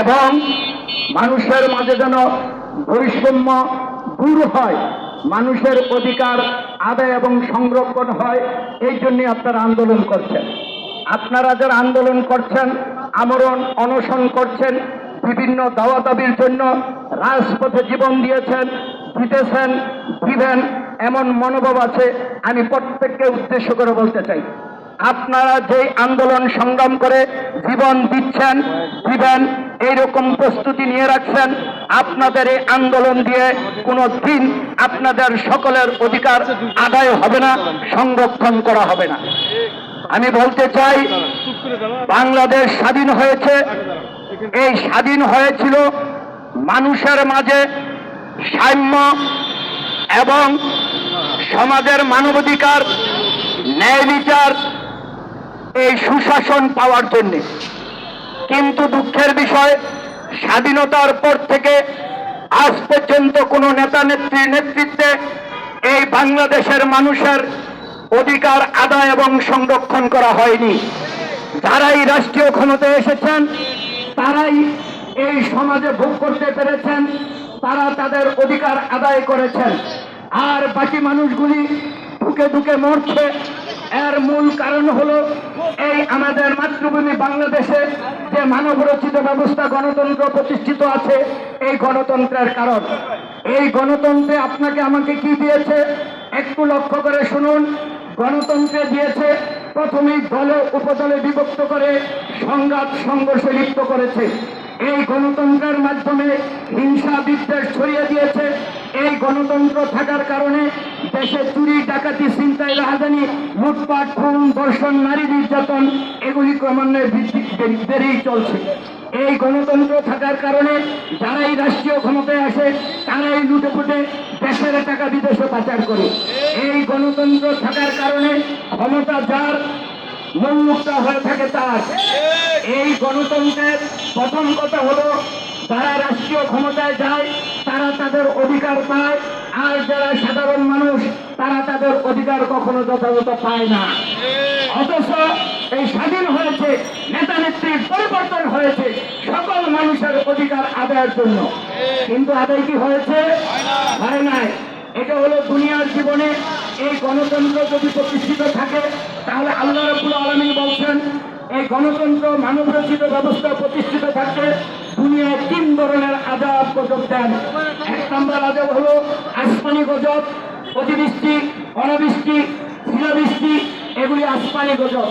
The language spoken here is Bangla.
এবং মানুষের মাঝে যেন বৈষম্য দূর হয়, মানুষের অধিকার আদায় এবং সংরক্ষণ হয়, এই জন্যে আপনারা আন্দোলন করছেন। আপনারা যারা আন্দোলন করছেন, আমরণ, অনশন করছেন, বিভিন্ন দাওয়া দাবির জন্য রাজপথে জীবন দিয়েছেন দিতেছেন দিবেন, এমন মনোভাব আছে, আমি প্রত্যেককে উদ্দেশ্য করে বলতে চাই। আপনারা যে আন্দোলন সংগ্রাম করে জীবন দিচ্ছেন, দিবেন, এইরকম প্রস্তুতি নিয়ে রাখছেন, আপনাদের এই আন্দোলন দিয়ে কোনো দিন আপনাদের সকলের অধিকার আদায় হবে না, সংরক্ষণ করা হবে না। আমি বলতে চাই, বাংলাদেশ স্বাধীন হয়েছে। এই স্বাধীন হয়েছিল মানুষের মাঝে সাম্য এবং সমাজের মানবাধিকার, ন্যায় বিচার এই সুশাসন পাওয়ার জন্য। কিন্তু দুঃখের বিষয়, স্বাধীনতার পর থেকে আজ পর্যন্ত কোনো নেতা নেত্রীর নেতৃত্বে এই বাংলাদেশের মানুষের অধিকার আদায় এবং সংরক্ষণ করা হয়নি। যারাই রাষ্ট্রীয় ক্ষমতায় এসেছেন, তারাই এই সমাজে ভোগ করতে পেরেছেন, তারা তাদের অধিকার আদায় করেছেন। আর বাকি মানুষগুলি ঢুকে ঢুকে মরছে এর মূল কারণ হলো এই আমাদের মাতৃভূমি বাংলাদেশে যে মানব রচিত ব্যবস্থা গণতন্ত্র প্রতিষ্ঠিত আছে, এই গণতন্ত্রের কারণ। এই গণতন্ত্রে আপনাকে আমাকে কি দিয়েছে? একটু লক্ষ্য করে শুনুন। গণতন্ত্রে দিয়েছে, প্রথমেই দলে উপদলে বিভক্ত করে সংঘাত সংঘর্ষে লিপ্ত করেছে। এই গণতন্ত্রের মাধ্যমে হিংসা বিদ্বেষ ছড়িয়ে দিয়েছে এই গণতন্ত্র থাকার কারণে দেশে চুরি, ডাকাতি, ছিনতাই রাহাজানি লুটপাট, খুন, ধর্ষণ, নারী নির্যাতন এগুলি ক্রমান্বয়ে বৃদ্ধি বেড়েই চলছে। এই গণতন্ত্র থাকার কারণে যারাই রাষ্ট্রীয় ক্ষমতায় আসে, তারাই লুটে ফুটে দেশের টাকা বিদেশে পাচার করে। এই গণতন্ত্র থাকার কারণে ক্ষমতা যার, মনমুক্তা হয়ে থাকে তার। এই গণতন্ত্রের প্রথম কথা হলো, যারা রাষ্ট্রীয় ক্ষমতায় যায় তারা তাদের অধিকার পায়, আর যারা সাধারণ মানুষ, তারা তাদের অধিকার কখনো যথাযথ পায় না। অথচ এই স্বাধীন হয়েছে, নেতা নেত্রীর পরিবর্তন হয়েছে, সকল মানুষের অধিকার আদায়ের জন্য। কিন্তু আদায় কি হয়েছে? হয় নাই। এটা হলো দুনিয়ার জীবনে এই গণতন্ত্র যদি প্রতিষ্ঠিত থাকে, তাহলে আল্লাহ রবুল আলমী বলছেন, এই গণতন্ত্র মানব রচিত ব্যবস্থা প্রতিষ্ঠিত থাকবে দুনিয়ায় তিন ধরনের আজাব গজব দেন। এক নম্বর আজাব হলো আসমানি গজব, অতিবৃষ্টি, অনাবৃষ্টি, শিলাবৃষ্টি, এগুলি আসমানি গজব।